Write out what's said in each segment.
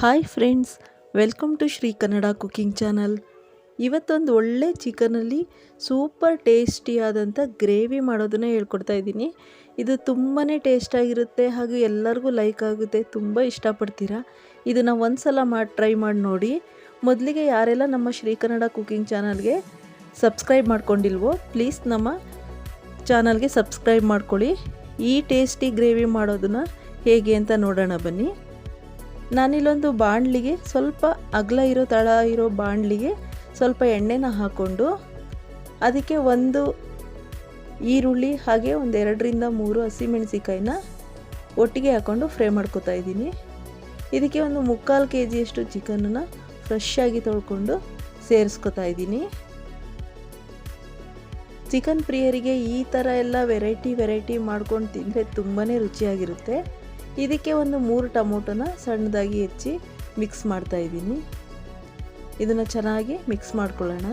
Hi friends welcome to Shri Kannada cooking channel ಇವತ್ತೊಂದು ಒಳ್ಳೆ ಚಿಕನಲ್ಲಿ super ಟೇಸ್ಟಿಯಾದಂಥ gravy ಮಾಡೋದನ್ನು ಹೇಳ್ಕೊಡ್ತಾ ಇದ್ದೀನಿ. ಇದು ತುಂಬಾ ಟೇಸ್ಟಾಗಿರುತ್ತೆ ಹಾಗೂ ಎಲ್ಲರಿಗೂ ಲೈಕ್ ಆಗುತ್ತೆ, ತುಂಬ ಇಷ್ಟಪಡ್ತೀರಾ? ಇದನ್ನು ಒಂದು ಸಲ ಮಾಡಿ ಟ್ರೈ ಮಾಡಿ ನೋಡಿ. ಮೊದಲಿಗೆ ಯಾರೆಲ್ಲ ನಮ್ಮ ಶ್ರೀ ಕನ್ನಡ ಕುಕ್ಕಿಂಗ್ ಚಾನಲ್ಗೆ ಸಬ್ಸ್ಕ್ರೈಬ್ ಮಾಡ್ಕೊಂಡಿಲ್ವೋ ಪ್ಲೀಸ್ ನಮ್ಮ ಚಾನಲ್ಗೆ ಸಬ್ಸ್ಕ್ರೈಬ್ ಮಾಡ್ಕೊಳ್ಳಿ. ಈ ಟೇಸ್ಟಿ ಗ್ರೇವಿ ಮಾಡೋದನ್ನು ಹೇಗೆ ಅಂತ ನೋಡೋಣ ಬನ್ನಿ. ನಾನಿಲ್ಲೊಂದು ಬಾಣಲಿಗೆ ಸ್ವಲ್ಪ ಅಗಲ ಇರೋ ತಳ ಇರೋ ಬಾಣಲಿಗೆ ಸ್ವಲ್ಪ ಎಣ್ಣೆನ ಹಾಕ್ಕೊಂಡು ಅದಕ್ಕೆ ಒಂದು ಈರುಳ್ಳಿ ಹಾಗೆ ಒಂದು ಎರಡರಿಂದ ಮೂರು ಹಸಿಮೆಣಸಿಕಾಯಿನ ಒಟ್ಟಿಗೆ ಹಾಕ್ಕೊಂಡು ಫ್ರೈ ಮಾಡ್ಕೋತಾ ಇದ್ದೀನಿ. ಇದಕ್ಕೆ ಒಂದು ಮುಕ್ಕಾಲು ಕೆ ಜಿಯಷ್ಟು ಚಿಕನನ್ನು ಫ್ರೆಶ್ ಆಗಿ ತೊಳ್ಕೊಂಡು ಸೇರಿಸ್ಕೊತಾ ಇದ್ದೀನಿ. ಚಿಕನ್ ಪ್ರಿಯರಿಗೆ ಈ ಥರ ಎಲ್ಲ ವೆರೈಟಿ ವೆರೈಟಿ ಮಾಡ್ಕೊಂಡು ತಿಂದರೆ ತುಂಬಾ ರುಚಿಯಾಗಿರುತ್ತೆ. ಇದಕ್ಕೆ ಒಂದು ಮೂರು ಟೊಮೊಟೊನ ಸಣ್ಣದಾಗಿ ಹೆಚ್ಚಿ ಮಿಕ್ಸ್ ಮಾಡ್ತಾ ಇದ್ದೀನಿ. ಇದನ್ನು ಚೆನ್ನಾಗಿ ಮಿಕ್ಸ್ ಮಾಡ್ಕೊಳ್ಳೋಣ.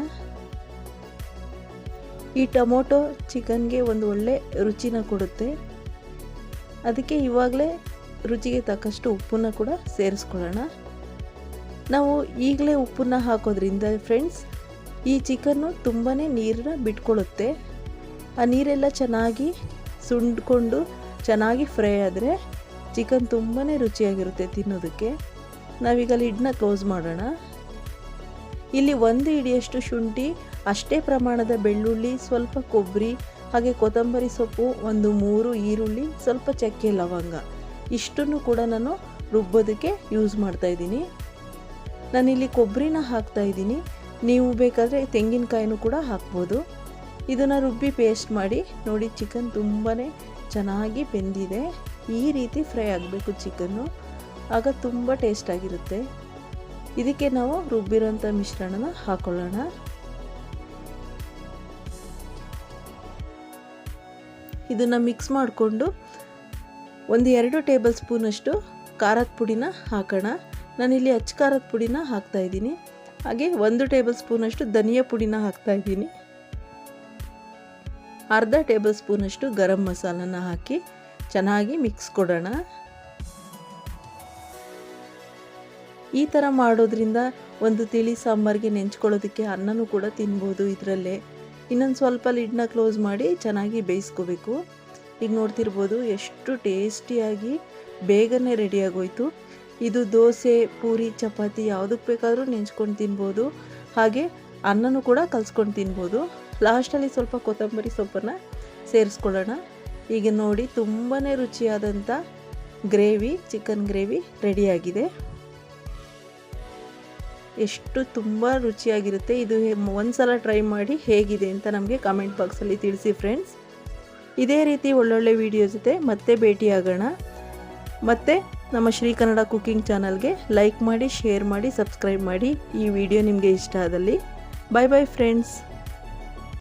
ಈ ಟೊಮೊಟೊ ಚಿಕನ್ಗೆ ಒಂದು ಒಳ್ಳೆ ರುಚಿನ ಕೊಡುತ್ತೆ. ಅದಕ್ಕೆ ಇವಾಗಲೇ ರುಚಿಗೆ ತಕ್ಕಷ್ಟು ಉಪ್ಪನ್ನು ಕೂಡ ಸೇರಿಸ್ಕೊಳ್ಳೋಣ. ನಾವು ಈಗಲೇ ಉಪ್ಪನ್ನು ಹಾಕೋದ್ರಿಂದ ಫ್ರೆಂಡ್ಸ್, ಈ ಚಿಕನ್ನು ತುಂಬಾ ನೀರನ್ನ ಬಿಟ್ಕೊಳ್ಳುತ್ತೆ. ಆ ನೀರೆಲ್ಲ ಚೆನ್ನಾಗಿ ಸುಂಡ್ಕೊಂಡು ಚೆನ್ನಾಗಿ ಫ್ರೈ ಆದರೆ ಚಿಕನ್ ತುಂಬಾ ರುಚಿಯಾಗಿರುತ್ತೆ ತಿನ್ನೋದಕ್ಕೆ. ನಾವೀಗ ಲಿಡ್ನ ಕ್ಲೋಸ್ ಮಾಡೋಣ. ಇಲ್ಲಿ ಒಂದು ಇಡಿಯಷ್ಟು ಶುಂಠಿ, ಅಷ್ಟೇ ಪ್ರಮಾಣದ ಬೆಳ್ಳುಳ್ಳಿ, ಸ್ವಲ್ಪ ಕೊಬ್ಬರಿ ಹಾಗೆ ಕೊತ್ತಂಬರಿ ಸೊಪ್ಪು, ಒಂದು ಮೂರು ಈರುಳ್ಳಿ, ಸ್ವಲ್ಪ ಚಕ್ಕೆ ಲವಂಗ. ಇಷ್ಟನ್ನು ಕೂಡ ನಾನು ರುಬ್ಬೋದಕ್ಕೆ ಯೂಸ್ ಮಾಡ್ತಾ ಇದ್ದೀನಿ. ನಾನಿಲ್ಲಿ ಕೊಬ್ಬರಿನ ಹಾಕ್ತಾ ಇದ್ದೀನಿ. ನೀವು ಬೇಕಾದರೆ ತೆಂಗಿನಕಾಯಿನೂ ಕೂಡ ಹಾಕ್ಬೋದು. ಇದನ್ನು ರುಬ್ಬಿ ಪೇಸ್ಟ್ ಮಾಡಿ ನೋಡಿ, ಚಿಕನ್ ತುಂಬಾ ಚೆನ್ನಾಗಿ ಬೆಂದಿದೆ. ಈ ರೀತಿ ಫ್ರೈ ಆಗಬೇಕು ಚಿಕನ್ನು. ಆಗ ತುಂಬ ಟೇಸ್ಟಾಗಿರುತ್ತೆ ಇದಕ್ಕೆ ನಾವು ರುಬ್ಬಿರೋಂಥ ಮಿಶ್ರಣನ ಹಾಕೊಳ್ಳೋಣ. ಇದನ್ನು ಮಿಕ್ಸ್ ಮಾಡಿಕೊಂಡು ಒಂದು ಎರಡು ಟೇಬಲ್ ಸ್ಪೂನಷ್ಟು ಖಾರದ ಪುಡಿನ ಹಾಕೋಣ. ನಾನಿಲ್ಲಿ ಅಚ್ಚ ಖಾರದ ಪುಡಿನ ಹಾಕ್ತಾಯಿದ್ದೀನಿ ಹಾಗೆ ಒಂದು ಟೇಬಲ್ ಸ್ಪೂನಷ್ಟು ಧನಿಯಾ ಪುಡಿನ ಹಾಕ್ತಾಯಿದ್ದೀನಿ ಅರ್ಧ ಟೇಬಲ್ ಸ್ಪೂನಷ್ಟು ಗರಂ ಮಸಾಲನ ಹಾಕಿ ಚೆನ್ನಾಗಿ ಮಿಕ್ಸ್ ಕೊಡೋಣ. ಈ ಥರ ಮಾಡೋದ್ರಿಂದ ಒಂದು ತಿಳಿ ಸಾಂಬಾರಿಗೆ ನೆಂಚ್ಕೊಳ್ಳೋದಕ್ಕೆ ಅನ್ನನೂ ಕೂಡ ತಿನ್ಬೋದು ಇದರಲ್ಲೇ. ಇನ್ನೊಂದು ಸ್ವಲ್ಪ ಲಿಡ್ನ ಕ್ಲೋಸ್ ಮಾಡಿ ಚೆನ್ನಾಗಿ ಬೇಯಿಸ್ಕೋಬೇಕು. ಈಗ ನೋಡ್ತಿರ್ಬೋದು ಎಷ್ಟು ಟೇಸ್ಟಿಯಾಗಿ ಬೇಗನೆ ರೆಡಿಯಾಗೋಯ್ತು. ಇದು ದೋಸೆ, ಪೂರಿ, ಚಪಾತಿ ಯಾವುದಕ್ಕೆ ಬೇಕಾದರೂ ನೆಂಚ್ಕೊಂಡು ತಿನ್ಬೋದು. ಹಾಗೆ ಅನ್ನನೂ ಕೂಡ ಕಲ್ಸ್ಕೊಂಡು ತಿನ್ಬೋದು. ಲಾಸ್ಟಲ್ಲಿ ಸ್ವಲ್ಪ ಕೊತ್ತಂಬರಿ ಸೊಪ್ಪನ್ನು ಸೇರಿಸ್ಕೊಳ್ಳೋಣ. ಈಗ ನೋಡಿ ತುಂಬಾ ರುಚಿಯಾದಂಥ ಗ್ರೇವಿ, ಚಿಕನ್ ಗ್ರೇವಿ ರೆಡಿಯಾಗಿದೆ. ಎಷ್ಟು ತುಂಬ ರುಚಿಯಾಗಿರುತ್ತೆ. ಇದು ಒಂದು ಸಲ ಟ್ರೈ ಮಾಡಿ ಹೇಗಿದೆ ಅಂತ ನಮಗೆ ಕಾಮೆಂಟ್ ಬಾಕ್ಸಲ್ಲಿ ತಿಳಿಸಿ ಫ್ರೆಂಡ್ಸ್ ಇದೇ ರೀತಿ ಒಳ್ಳೊಳ್ಳೆ ವಿಡಿಯೋ ಜೊತೆ ಮತ್ತೆ ಭೇಟಿಯಾಗೋಣ. ಮತ್ತು ನಮ್ಮ ಶ್ರೀ ಕನ್ನಡ ಕುಕಿಂಗ್ ಚಾನಲ್ಗೆ ಲೈಕ್ ಮಾಡಿ ಶೇರ್ ಮಾಡಿ ಸಬ್ಸ್ಕ್ರೈಬ್ ಮಾಡಿ ಈ ವಿಡಿಯೋ ನಿಮಗೆ ಇಷ್ಟ ಆದಲ್ಲಿ. ಬಾಯ್ ಬಾಯ್ ಫ್ರೆಂಡ್ಸ್